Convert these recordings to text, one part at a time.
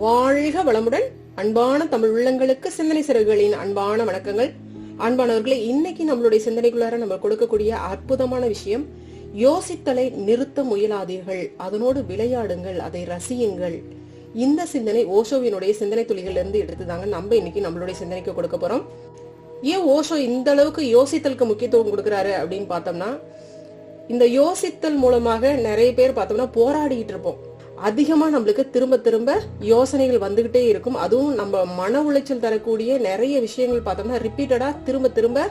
வாழ்க வளமுடன் அன்பான தமிழ் உள்ளங்களுக்கு சிந்தனை சிறகுகளின் அன்பான வணக்கங்கள். அன்பானவர்களே இன்னைக்கு நம்மளுடைய சிந்தனைக்குள்ளார நம்ம கொடுக்கக்கூடிய அற்புதமான விஷயம் யோசித்தலை நிறுத்த முயலாதீர்கள். அதனோடு விளையாடுங்கள் அதை ரசியுங்கள். இந்த சிந்தனை ஓஷோவினுடைய சிந்தனை துளிகள்ல இருந்து எடுத்துதாங்க நம்ம இன்னைக்கு நம்மளுடைய சிந்தனைக்கு கொடுக்க போறோம். ஏன் ஓஷோ இந்த அளவுக்கு யோசித்தலுக்கு முக்கியத்துவம் கொடுக்கறாரு அப்படின்னு பார்த்தோம்னா இந்த யோசித்தல் மூலமாக நிறைய பேர் பார்த்தோம்னா போராடிட்டு இருப்போம். அதிகமாக நம்மளுக்கு திரும்ப திரும்ப யோசனைகள் வந்துகிட்டே இருக்கும். அதுவும் நம்ம மன உளைச்சல் தரக்கூடிய நிறைய விஷயங்கள் பார்த்தோம்னா ரிப்பீட்டடாக திரும்ப திரும்ப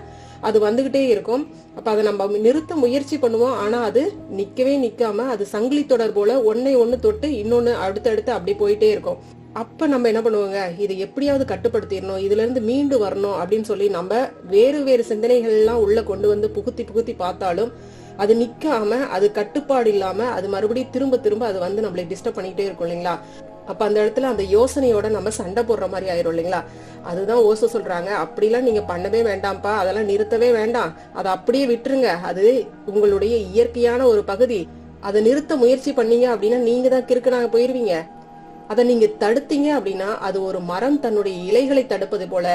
அது வந்துகிட்டே இருக்கும். அப்போ அதை நம்ம நிறுத்த முயற்சி பண்ணுவோம். ஆனால் அது நிற்கவே நிற்காம அது சங்கிலி தொடர் போல ஒன்னை ஒன்று தொட்டு இன்னொன்று அடுத்தடுத்து அப்படி போயிட்டே இருக்கும். அப்ப நம்ம என்ன பண்ணுவோங்க? இதை எப்படியாவது கட்டுப்படுத்திடணும். இதுல இருந்து மீண்டு வரணும் அப்படின்னு சொல்லி நம்ம வேறு வேறு சிந்தனைகள்லாம் உள்ளே உள்ள கொண்டு வந்து புகுத்தி புகுத்தி பார்த்தாலும் அது நிக்காம அது கட்டுப்பாடு இல்லாம அது மறுபடியும் திரும்ப திரும்ப அது வந்து நம்மளை டிஸ்டர்ப் பண்ணிக்கிட்டே இருக்கும் இல்லைங்களா? அப்ப அந்த இடத்துல அந்த யோசனையோட நம்ம சண்டை போடுற மாதிரி ஆயிரும் இல்லைங்களா? அதுதான் ஓசோ சொல்றாங்க. அப்படிலாம் நீங்க பண்ணவே வேண்டாம்ப்பா. அதெல்லாம் நிறுத்தவே வேண்டாம். அதை அப்படியே விட்டுருங்க. அது உங்களுடைய இயற்கையான ஒரு பகுதி. அதை நிறுத்த முயற்சி பண்ணீங்க அப்படின்னா நீங்க தான் கிறுக்குனாங்க போயிருவீங்க. அதை நீங்க தடுத்தீங்க அப்படின்னா அது ஒரு மரம் தன்னுடைய இலைகளை தடுப்பது போல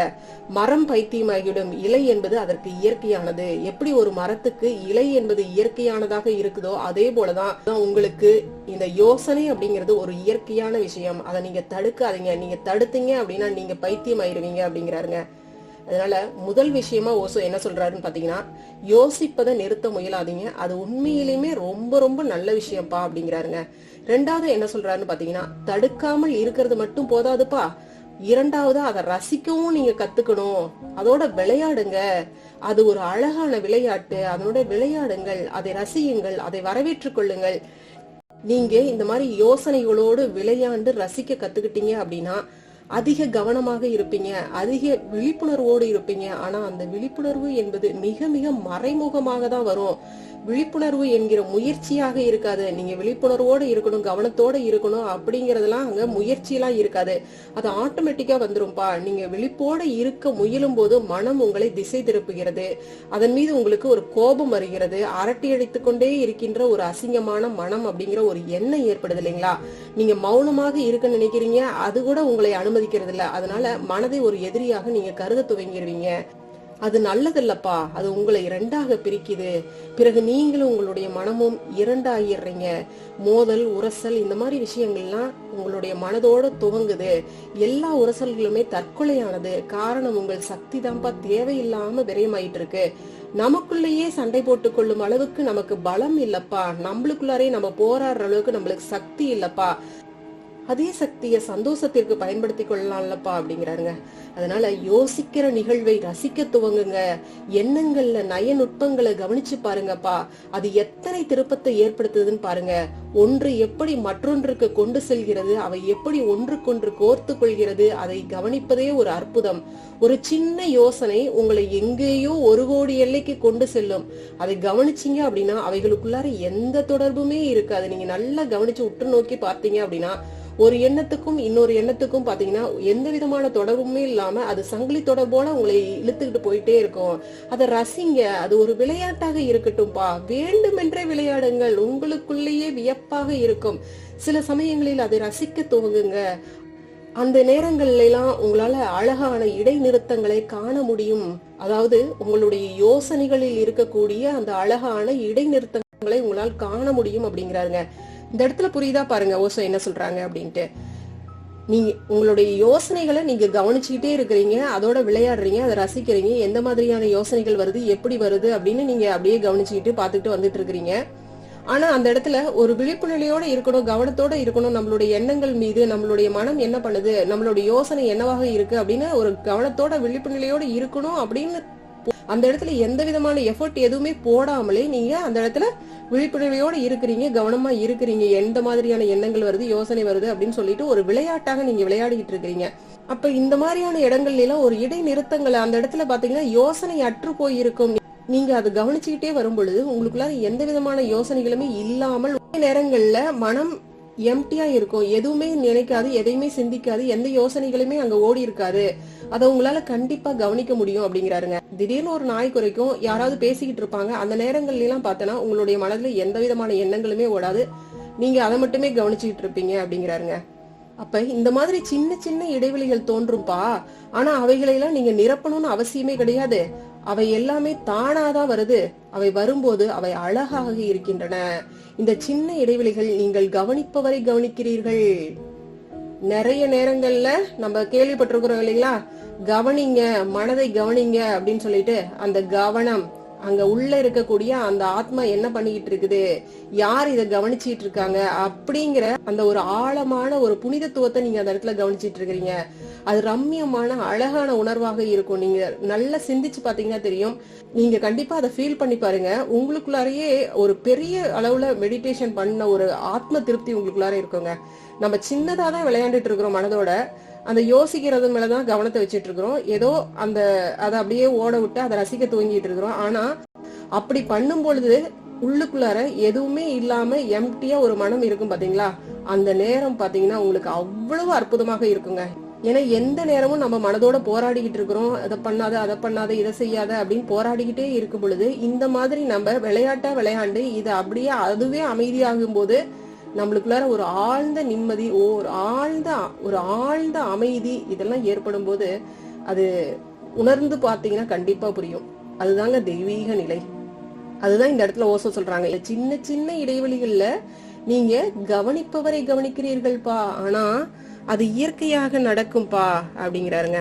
மரம் பைத்தியமாகிவிடும். இலை என்பது அதற்கு இயற்கையானது. எப்படி ஒரு மரத்துக்கு இலை என்பது இயற்கையானதாக இருக்குதோ அதே போலதான் தான் உங்களுக்கு இந்த யோசனை அப்படிங்கிறது ஒரு இயற்கையான விஷயம். அதை நீங்க தடுக்காதீங்க. நீங்க தடுத்தீங்க அப்படின்னா நீங்க பைத்தியம் ஆயிருவீங்க அப்படிங்கிறாருங்க. அதனால முதல் விஷயமா ஓசோ என்ன சொல்றாருன்னு பாத்தீங்கன்னா யோசிப்பதை நிறுத்த முயலாதீங்க. அது உண்மையிலுமே ரொம்ப ரொம்ப நல்ல விஷயம்ப்பா அப்படிங்கிறாருங்க. ரெண்டாவது என்ன சொல்றாருன்னு பாத்தீங்கன்னா தடுக்காமல் இருக்கிறது மட்டும் போதாதுப்பா. இரண்டாவது அதை ரசிக்கவும் நீங்க கத்துக்கணும். அதோட விளையாடுங்க. அது ஒரு அழகான விளையாட்டு. அதனோட விளையாடுங்கள். அதை ரசியுங்கள். அதை வரவேற்றுக் கொள்ளுங்கள். நீங்க இந்த மாதிரி யோசனைகளோடு விளையாண்டு ரசிக்க கத்துக்கிட்டீங்க அப்படின்னா அதிக கவனமாக இருப்பீங்க. அதிக விழிப்புணர்வோடு இருப்பீங்க. ஆனா அந்த விழிப்புணர்வு என்பது மிக மிக மறைமுகமாக தான் வரும். விழிப்புணர்வு என்கிற முயற்சியாக இருக்காது. நீங்க விழிப்புணர்வோடு இருக்கணும் கவனத்தோட இருக்கணும் அப்படிங்கறதெல்லாம் அங்க முயற்சியெல்லாம் இருக்காது. அது ஆட்டோமேட்டிக்கா வந்துரும்பா. நீங்க விழிப்போட இருக்க முயலும் போது மனம் உங்களை திசை திருப்புகிறது. அதன் மீது உங்களுக்கு ஒரு கோபம் வருகிறது. அரட்டி அடித்து கொண்டே இருக்கின்ற ஒரு அசிங்கமான மனம் அப்படிங்கிற ஒரு எண்ணம் ஏற்படுது இல்லைங்களா? நீங்க மௌனமாக இருக்க நினைக்கிறீங்க அது கூட உங்களை அனுமதிக்கிறது இல்ல அதனால மனதை ஒரு எதிரியாக நீங்க கருத துவங்கிடுவீங்க அது நல்லதில்லப்பா. அது உங்களை இரண்டாக பிரிக்குது. பிறகு நீங்களும் உங்களுடைய மனமும் இரண்டாகிடுறீங்க மோதல் உரசல் இந்த மாதிரி விஷயங்கள்லாம் உங்களுடைய மனதோட துவங்குது. எல்லா உரசல்களுமே தற்கொலையானது. காரணம் உங்கள் சக்தி தான்ப்பா தேவையில்லாம விரயமாயிட்டு இருக்கு நமக்குள்ளேயே சண்டை போட்டு கொள்ளும் அளவுக்கு நமக்கு பலம் இல்லப்பா. நம்மளுக்குள்ளாரே நம்ம போராடுற அளவுக்கு நம்மளுக்கு சக்தி இல்லப்பா. அதே சக்தியை சந்தோஷத்திற்கு பயன்படுத்தி கொள்ளலாம்லப்பா அப்படிங்கிறாருங்க. அதனால யோசிக்கிற நிகழ்வை ரசிக்க துவங்குங்க. எண்ணங்கள்ல நய நுட்பங்களை கவனிச்சு பாருங்கப்பா. அது எத்தனை திருப்பத்தை ஏற்படுத்துதுன்னு பாருங்க. ஒன்று எப்படி மற்றொன்றுக்கு கொண்டு செல்கிறது அவை எப்படி ஒன்றுக்கொன்று கோர்த்து கொள்கிறது அதை கவனிப்பதே ஒரு அற்புதம். ஒரு சின்ன யோசனை உங்களை எங்கேயோ ஒரு கோடி எல்லைக்கு கொண்டு செல்லும். அதை கவனிச்சீங்க அப்படின்னா அவைகளுக்குள்ளார எந்த தொடர்புமே இருக்காது. நீங்க நல்லா கவனிச்சு உற்று நோக்கி பார்த்தீங்க அப்படின்னா ஒரு எண்ணத்துக்கும் இன்னொரு எண்ணத்துக்கும் பாத்தீங்கன்னா எந்த விதமான தொடர்புமே இல்லாம அது சங்கிலி தொடர்போல உங்களை இழுத்துக்கிட்டு போயிட்டே இருக்கும். அதை ரசிங்க. அது ஒரு விளையாட்டாக இருக்கட்டும்பா. வேண்டுமென்றே விளையாடுங்கள். உங்களுக்குள்ளேயே வியப்பாக இருக்கும். சில சமயங்களில் அதை ரசிக்க துவங்குங்க. அந்த நேரங்கள்ல எல்லாம் உங்களால அழகான இடைநிறுத்தங்களை காண முடியும். அதாவது உங்களுடைய யோசனைகளில் இருக்கக்கூடிய அந்த அழகான இடைநிறுத்தங்களை உங்களால் காண முடியும் அப்படிங்கிறாருங்க. இந்த இடத்துல புரியுதா பாருங்க ஓசோ என்ன சொல்றாங்க அப்படின்ட்டு. நீங்க உங்களுடைய யோசனைகளை நீங்க கவனிச்சுக்கிட்டே இருக்கிறீங்க அதோட விளையாடுறீங்க அதை ரசிக்கிறீங்க எந்த மாதிரியான யோசனைகள் வருது எப்படி வருது அப்படின்னு நீங்க அப்படியே கவனிச்சுக்கிட்டு பாத்துக்கிட்டு வந்துட்டு இருக்கிறீங்க. ஆனா அந்த இடத்துல ஒரு விழிப்புணர்வோட இருக்கணும் கவனத்தோட இருக்கணும் நம்மளுடைய எண்ணங்கள் மீது நம்மளுடைய மனம் என்ன பண்ணுது நம்மளுடைய யோசனை என்னவாக இருக்கு அப்படின்னு ஒரு கவனத்தோட விழிப்புணர்வோட இருக்கணும் அப்படின்னு அந்த இடத்துல எந்த விதமான எஃபர்ட் எதுவுமே போடாமலே நீங்க அந்த இடத்துல விழிப்புணர்வையோட இருக்கிறீங்க கவனமா இருக்கிறீங்க. எந்த மாதிரியான எண்ணங்கள் வருது யோசனை வருது அப்படின்னு சொல்லிட்டு ஒரு விளையாட்டாக நீங்க விளையாடிட்டு இருக்கிறீங்க. அப்ப இந்த மாதிரியான இடங்கள்ல எல்லாம் ஒரு இடைநிறுத்தங்களை அந்த இடத்துல பாத்தீங்கன்னா யோசனை அற்று போய் இருக்கும் நீங்க அதை கவனிச்சுக்கிட்டே வரும் பொழுது உங்களுக்குள்ள எந்த விதமான யோசனைகளுமே இல்லாமல் நேரங்கள்ல மனம் எம்டியா இருக்கும். எதுவுமே நினைக்காது எதையுமே சிந்திக்காது எந்த யோசனைகளுமே அங்க ஓடி இருக்காது அதை உங்களால கண்டிப்பா கவனிக்க முடியும் அப்படிங்கிறாருங்க. திடீர்னு ஒரு நாய் குறைக்கும் யாராவது பேசிக்கிட்டு இருப்பாங்க. அந்த நேரங்கள்ல எல்லாம் பார்த்தோன்னா உங்களுடைய மனதுல எந்த விதமான எண்ணங்களுமே ஓடாது. நீங்க அதை மட்டுமே கவனிச்சுக்கிட்டு இருப்பீங்க அப்படிங்கிறாருங்க. அப்ப இந்த மாதிரி சின்ன சின்ன இடைவெளிகள் தோன்றும்பா? ஆனா அவைகளை நீங்க நிரப்பணும்னு அவசியமே கிடையாது. அவை எல்லாமே தானாதான் வருது. அவை வரும்போது அவை அழகாக இருக்கின்றன. இந்த சின்ன இடைவெளிகள் நீங்கள் கவனிப்பவரை கவனிக்கிறீர்கள். நிறைய நேரங்கள்ல நம்ம கேள்விப்பட்டிருக்கிறோம் இல்லைங்களா? கவனிங்க மனதை கவனிங்க அப்படின்னு சொல்லிட்டு அந்த கவனம் அங்க உள்ள இருக்கக்கூடிய அந்த ஆத்மா என்ன பண்ணிக்கிட்டு இருக்குது? யார் இதை கவனிச்சிட்டு இருக்காங்க? அப்படிங்கிற அந்த ஒரு ஆழமான ஒரு புனிதத்துவத்தை நீங்க அந்த இடத்துல கவனிச்சிட்டு இருக்கிறீங்க. அது ரம்மியமான அழகான உணர்வாக இருக்கும். நீங்க நல்லா சிந்திச்சு பாத்தீங்கன்னா தெரியும். நீங்க கண்டிப்பா அதை ஃபீல் பண்ணி பாருங்க. உங்களுக்குள்ளாரையே ஒரு பெரிய அளவுல மெடிடேஷன் பண்ண ஒரு ஆத்ம திருப்தி உங்களுக்குள்ளார இருக்குங்க. நம்ம சின்னதா தான் விளையாண்டுட்டு இருக்கிறோம் மனதோட. அந்த யோசிக்கிறது மேலதான் கவனத்தை வச்சிட்டு இருக்கிறோம். ஏதோ அந்த அதை அப்படியே ஓட விட்டு அதை ரசிக்க துவங்கிட்டு இருக்கிறோம். ஆனா அப்படி பண்ணும் பொழுது உள்ளுக்குள்ளார எதுவுமே இல்லாம எம்டியா ஒரு மனம் இருக்கும் பாத்தீங்களா? அந்த நேரம் பாத்தீங்கன்னா உங்களுக்கு அவ்வளவு அற்புதமாக இருக்குங்க. ஏன்னா எந்த நேரமும் நம்ம மனதோட போராடிக்கிட்டு இருக்கிறோம். அதை பண்ணாத அதை பண்ணாத இதை செய்யாத அப்படின்னு போராடிக்கிட்டே இருக்கும் பொழுது இந்த மாதிரி நம்ம விளையாட்டா விளையாண்டு இதை அப்படியே அதுவே அமைதியாகும் போது நம்மளுக்குள்ளார ஒரு ஆழ்ந்த நிம்மதி ஒரு ஆழ்ந்த ஒரு ஆழ்ந்த அமைதி இதெல்லாம் ஏற்படும் போது அது உணர்ந்து பார்த்தீங்கன்னா கண்டிப்பா புரியும். அதுதாங்க தெய்வீக நிலை. அதுதான் இந்த இடத்துல ஓசோ சொல்றாங்க. சின்ன சின்ன இடைவெளிகள்ல நீங்க கவனிப்பவரை கவனிக்கிறீர்கள்ப்பா. ஆனா அது இயற்கையாக நடக்கும்பா அப்படிங்கிறாருங்க.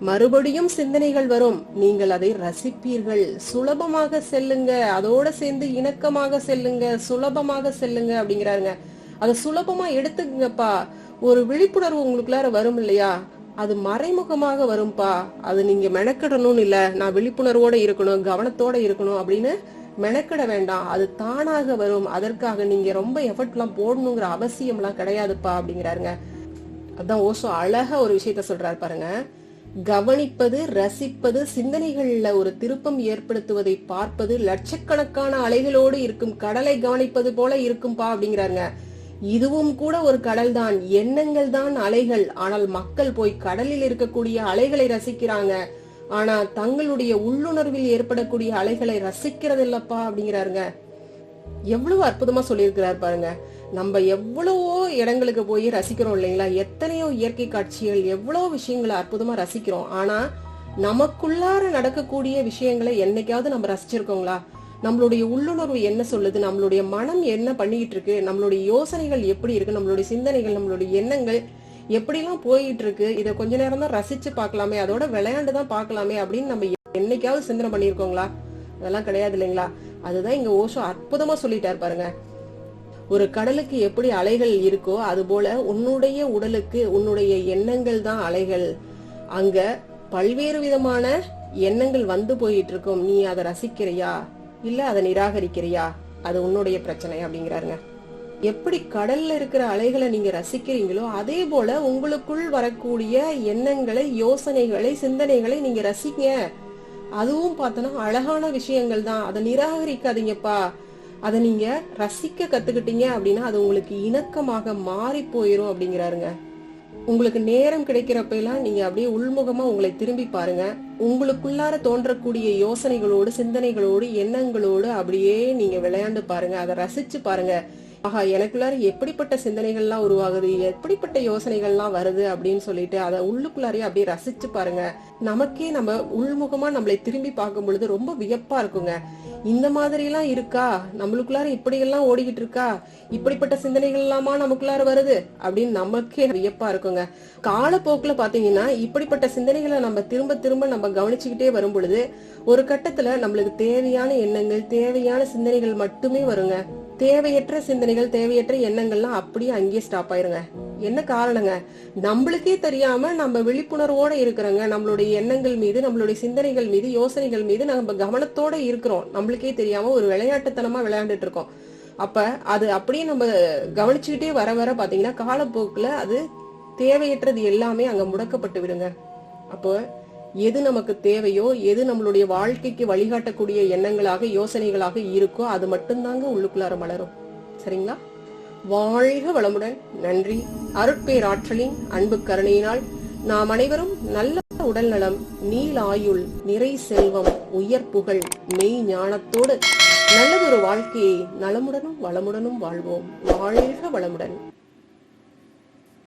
மறுபடியும் சிந்தனைகள் வரும். நீங்கள் அதை ரசிப்பீர்கள். சுலபமாக செல்லுங்க. அதோட சேர்ந்து இணக்கமாக செல்லுங்க. சுலபமாக செல்லுங்க அப்படிங்கிறாருங்க. அதை சுலபமா எடுத்துக்கங்கப்பா. ஒரு விழிப்புணர்வு உங்களுக்குள்ளார வரும் இல்லையா? அது மறைமுகமாக வரும்பா. அது நீங்க மெனக்கிடணும்னு இல்ல. நான் விழிப்புணர்வோட இருக்கணும் கவனத்தோட இருக்கணும் அப்படின்னு மெனக்கிட வேண்டாம். அது தானாக வரும். அதற்காக நீங்க ரொம்ப எஃபர்ட் எல்லாம் போடணுங்கிற அவசியம் எல்லாம் கிடையாதுப்பா அப்படிங்கிறாருங்க. அதான் ஓசோ அழகா ஒரு விஷயத்த சொல்றாரு பாருங்க. கவனிப்பது ரசிப்பது சிந்தனைகள்ல ஒரு திருப்பம் ஏற்படுத்துவதை பார்ப்பது லட்சக்கணக்கான அலைகளோடு இருக்கும் கடலை கவனிப்பது போல இருக்கும்பா அப்படிங்கிறாருங்க. இதுவும் கூட ஒரு கடல் தான் எண்ணங்கள் தான் அலைகள். ஆனால் மக்கள் போய் கடலில் இருக்கக்கூடிய அலைகளை ரசிக்கிறாங்க. ஆனா தங்களுடைய உள்ளுணர்வில் ஏற்படக்கூடிய அலைகளை ரசிக்கிறது இல்லப்பா அப்படிங்கிறாருங்க. எவ்வளவு அற்புதமா சொல்லியிருக்கிறார் பாருங்க. நம்ம எவ்வளவோ இடங்களுக்கு போய் ரசிக்கிறோம் இல்லைங்களா? எத்தனையோ இயற்கை காட்சிகள் எவ்வளோ விஷயங்களை அற்புதமா ரசிக்கிறோம். ஆனா நமக்குள்ளார நடக்கக்கூடிய விஷயங்களை என்னைக்காவது நம்ம ரசிச்சிருக்கோங்களா? நம்மளுடைய உள்ளுணர்வு என்ன சொல்லுது? நம்மளுடைய மனம் என்ன பண்ணிட்டு இருக்கு நம்மளுடைய யோசனைகள் எப்படி இருக்கு? நம்மளுடைய சிந்தனைகள் நம்மளுடைய எண்ணங்கள் எப்படிலாம் போயிட்டு இருக்கு இதை கொஞ்ச நேரம் தான் ரசிச்சு பார்க்கலாமே அதோட விளையாண்டு தான் பார்க்கலாமே அப்படின்னு நம்ம என்னைக்காவது சிந்தனை பண்ணியிருக்கோங்களா அதெல்லாம் கிடையாது இல்லைங்களா? அதுதான் இங்க ஓஷோ அற்புதமா சொல்லிட்டார் பாருங்க. ஒரு கடலுக்கு எப்படி அலைகள் இருக்கோ அதுபோல உன்னுடைய உடலுக்கு உன்னுடைய எண்ணங்கள் தான் அலைகள். அங்க பல்வேறு விதமான எண்ணங்கள் வந்து போயிட்டு இருக்கும் நீ அதை ரசிக்கிறியா? இல்ல அதை நிராகரிக்கிறியா? அது உன்னுடைய பிரச்சனை அப்படிங்கிறாருங்க. எப்படி கடல்ல இருக்கிற அலைகளை நீங்க ரசிக்கிறீங்களோ அதே போல உங்களுக்குள் வரக்கூடிய எண்ணங்களை யோசனைகளை சிந்தனைகளை நீங்க ரசிங்க. அதுவும் பார்த்தோன்னா அழகான விஷயங்கள் தான். அதை நிராகரிக்காதீங்கப்பா. அதை நீங்க ரசிக்க கத்துக்கிட்டீங்க அப்படின்னா அது உங்களுக்கு இணக்கமாக மாறி போயிரும் அப்படிங்கிறாருங்க. உங்களுக்கு நேரம் கிடைக்கிறப்பெல்லாம் நீங்க அப்படியே உள்முகமா உங்களை திரும்பி பாருங்க. உங்களுக்குள்ளார தோன்றக்கூடிய யோசனைகளோடு சிந்தனைகளோடு எண்ணங்களோடு அப்படியே நீங்க விளையாண்டு பாருங்க. அதை ரசிச்சு பாருங்க. ஆஹா எனக்குள்ளார எப்படிப்பட்ட சிந்தனைகள்லாம் உருவாகுது? எப்படிப்பட்ட யோசனைகள்லாம் வருது அப்படின்னு சொல்லிட்டு அதை உள்ளுக்குள்ளாரே அப்படியே ரசிச்சு பாருங்க. நமக்கே நம்ம உள்முகமா நம்மளை திரும்பி பார்க்கும் பொழுது ரொம்ப வியப்பா இருக்குங்க. இந்த மாதிரி எல்லாம் இருக்கா? நம்மளுக்குள்ளார இப்படி எல்லாம் ஓடிக்கிட்டு இருக்கா? இப்படிப்பட்ட சிந்தனைகள் எல்லாமா நமக்குள்ளார வருது? அப்படின்னு நமக்கே வியப்பா இருக்குங்க. காலப்போக்குல பாத்தீங்கன்னா இப்படிப்பட்ட சிந்தனைகளை நம்ம திரும்ப திரும்ப நம்ம கவனிச்சுக்கிட்டே வரும் பொழுது ஒரு கட்டத்துல நம்மளுக்கு தேவையான எண்ணங்கள் தேவையான சிந்தனைகள் மட்டுமே வருங்க. தேவையற்ற சிந்தனைகள் தேவையற்ற எண்ணங்கள்லாம் அப்படியே அங்கேயே ஸ்டாப் ஆயிருங்க. என்ன காரணங்க? நம்மளுக்கே தெரியாம நம்ம விழிப்புணர்வோட இருக்கிறோங்க. நம்மளுடைய எண்ணங்கள் மீது நம்மளுடைய சிந்தனைகள் மீது யோசனைகள் மீது நம்ம கவனத்தோட இருக்கிறோம். நம்மளுக்கே தெரியாம ஒரு விளையாட்டுத்தனமா விளையாண்டுட்டு இருக்கோம். அப்ப அது அப்படியே நம்ம கவனிச்சுக்கிட்டே வர வர பாத்தீங்கன்னா காலப்போக்குல அது தேவையற்றது எல்லாமே அங்க முடக்கப்பட்டு விடுங்க. அப்போ எது நமக்கு தேவையோ எது நம்மளுடைய வாழ்க்கைக்கு வழிகாட்டக்கூடிய எண்ணங்களாக யோசனைகளாக இருக்கோ அது மட்டும்தாங்க உள்ளுக்குள்ளார மலரும். சரிங்களா? வாழ்க வளமுடன். நன்றி. அருட்பேராற்றலின் அன்பு கருணையினால் நாம் அனைவரும் நல்ல உடல் நலம் நீல ஆயுள் நிறை செல்வம் உயர் புகழ் மெய் ஞானத்தோடு நல்லதொரு வாழ்க்கையை நலமுடனும் வளமுடனும் வாழ்வோம். வாழ்க வளமுடன்.